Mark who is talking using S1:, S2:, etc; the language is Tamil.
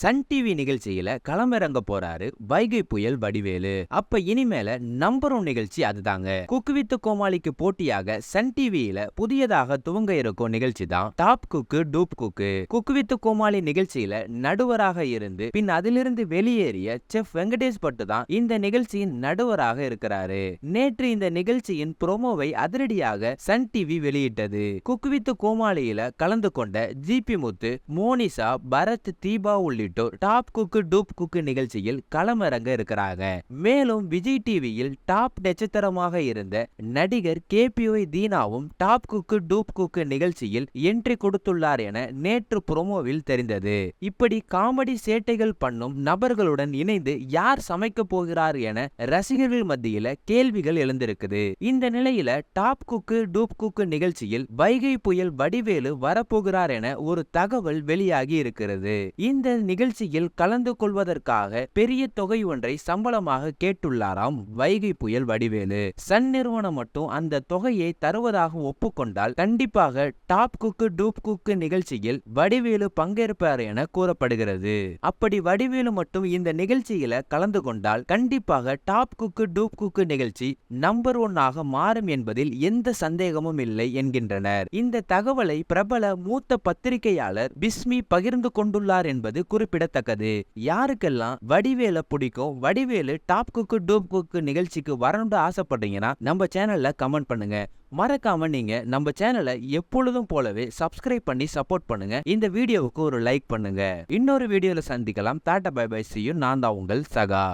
S1: சன் டிவி நிகழ்ச்சியில களமிறங்க போறாரு வைகை புயல் வடிவேலு. அப்ப இனிமேல நம்பர் ஒன் நிகழ்ச்சி அதுதாங்க. குக்கு வித்து கோமாளிக்கு போட்டியாக சன் டிவியில புதியதாக துவங்க இருக்கும் நிகழ்ச்சி தான் top cook dupe cook. Cook with கோமாளி நிகழ்ச்சியில நடுவராக இருந்து பின் அதிலிருந்து வெளியேறிய செஃப் வெங்கடேஷ் பட்டு தான் இந்த நிகழ்ச்சியின் நடுவராக இருக்கிறாரு. நேற்று இந்த நிகழ்ச்சியின் ப்ரோமோவை அதிரடியாக சன் டிவி வெளியிட்டது. குக்கு வித்து கோமாளியில கலந்து கொண்ட ஜிபி முத்து மோனிசா பரத் தீபா உள்ளிட்ட உள்ளிட்டோர் டாப் குக்கு டூப் குக்கு நிகழ்ச்சியில் களமிறங்க இருக்கிறாங்க. மேலும் விஜய் டிவியில் டாப் நட்சத்திரமாக இருந்த நடிகர் கே பி ஒய் தீனாவும் டாப் குக்கு டூப் குக்கு நிகழ்ச்சியில் என்ட்ரி கொடுத்துள்ளார் என நேற்று புரோமோவில் தெரிந்தது. இப்படி காமெடி சேட்டைகள் பண்ணும் நபர்களுடன் இணைந்து யார் சமைக்க போகிறார் என ரசிகர்கள் மத்தியில கேள்விகள் எழுந்திருக்குது. இந்த நிலையில டாப் குக்கு டூப் குக்கு நிகழ்ச்சியில் வைகை புயல் வடிவேலு வரப்போகிறார் என ஒரு தகவல் வெளியாகி இருக்கிறது. இந்த நிகழ்ச்சியில் கலந்து கொள்வதற்காக பெரிய தொகை ஒன்றை சம்பளமாக கேட்டுள்ளாராம் வைகை புயல் வடிவேலு. சன் நிறுவனம் மட்டும் அந்த தொகையை தருவதாக ஒப்புக்கொண்டால் கண்டிப்பாக டாப் குக்கு டூப் குக்கு நிகழ்ச்சியில் வடிவேலு பங்கேற்பார் என கூறப்படுகிறது. அப்படி வடிவேலு மட்டும் இந்த நிகழ்ச்சியில கலந்து கொண்டால் கண்டிப்பாக டாப் குக்கு டூப் குக்கு நிகழ்ச்சி நம்பர் ஒன்னாக மாறும் என்பதில் எந்த சந்தேகமும் இல்லை என்கின்றனர். இந்த தகவலை பிரபல மூத்த பத்திரிகையாளர் பிஸ்மி பகிர்ந்து கொண்டுள்ளார் என்பது குறிப்பிடத்தக்கது. யாருக்கெல்லாம் வடிவேல பிடிக்கும் Vadivelu top cook dupe cook நிகழ்ச்சிக்கு வரணும்னு ஆசைப்பட்டீங்கன்னா நம்ம சேனல்ல கமெண்ட் பண்ணுங்க. மறக்காம நீங்க நம்ம சேனலை எப்பொழுதும் போலவே சப்ஸ்கிரைப் பண்ணி சப்போர்ட் பண்ணுங்க. இந்த வீடியோவுக்கு ஒரு லைக் பண்ணுங்க. இன்னொரு வீடியோல சந்திக்கலாம். Tata bye bye. சியும் நான் தான் உங்கள் சகா.